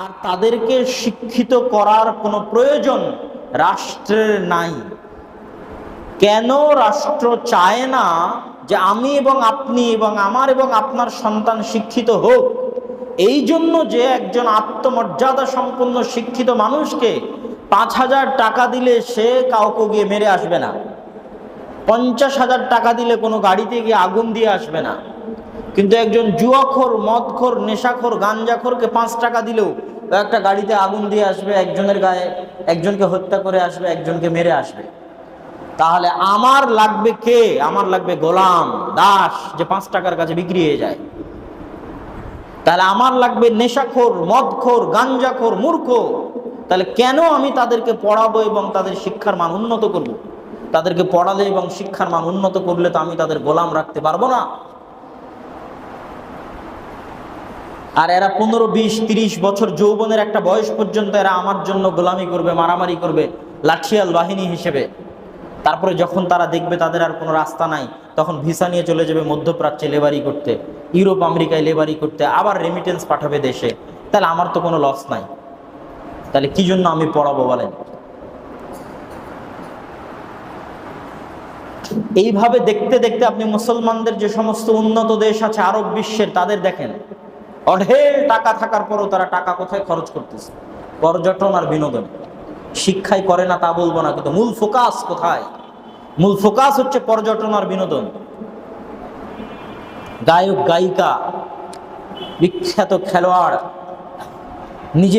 আর তাদেরকে শিক্ষিত করার কোনো প্রয়োজন রাষ্ট্রের নাই। কেন রাষ্ট্র চায় না যে আমি এবং আপনি এবং আমার এবং আপনার সন্তান শিক্ষিত হোক? এই জন্য যে একজন আত্মমর্যাদা সম্পন্ন শিক্ষিত মানুষকে পাঁচ হাজার টাকা দিলে সে কাউকে গিয়ে মেরে আসবে না। পঞ্চাশ হাজার টাকা দিলে কোনো গাড়িতে গিয়ে আগুন দিয়ে আসবে না। কিন্তু একজন জুয়াখোর, মদখোর, নেশাখোর, গাঞ্জাখোরকে পাঁচ টাকা দিলেও একটা গাড়িতে আগুন দিয়ে আসবে, একজনের গায়ে, একজনকে হত্যা করে আসবে, একজনকে মেরে আসবে। তাহলে আমার লাগবে কে? আমার লাগবে গোলাম দাস, যে পাঁচ টাকার কাছে বিক্রি হয়ে যায়। তাহলে আমার লাগবে নেশাখোর, মদখোর, গাঞ্জাখোর, মূর্খ। তাহলে কেন আমি তাদেরকে পড়াবো এবং তাদের শিক্ষার মান উন্নত করব। তাদেরকে পড়ালে এবং শিক্ষার মান উন্নত করলে তো আমি তাদের গোলাম রাখতে পারব না। আর এরা পনেরো, বিশ, তিরিশ বছর যৌবনের একটা বয়স পর্যন্ত এরা আমার জন্য গোলামি করবে, মারামারি করবে, লাঠিয়াল বাহিনী হিসেবে। তারপরে যখন তারা দেখবে তাদের আর কোনো রাস্তা নাই, তখন ভিসা নিয়ে চলে যাবে মধ্যপ্রাচ্যে লেবারি করতে, ইউরোপ, আমেরিকায় লেবারি করতে, আবার রেমিটেন্স পাঠাবে দেশে। তাহলে আমার তো কোনো লস নাই। তাহলে কি জন্য আমি পড়াবো বলেন? এইভাবে দেখতে দেখতে আপনি মুসলমানদের যে সমস্ত উন্নত দেশ আছে, আরব বিশ্বের, তাদের দেখেন। অঢেল টাকা থাকার পরও তারা টাকা কোথায় খরচ করতেছে? পর্যটন আর বিনোদন। শিক্ষাই করে না তা বলব না, কিন্তু মূল ফোকাস কোথায়? মূল ফোকাস হচ্ছে পর্যটন আর বিনোদন। গায়ক, গায়িকা, বিখ্যাত খেলোয়াড়, নিজের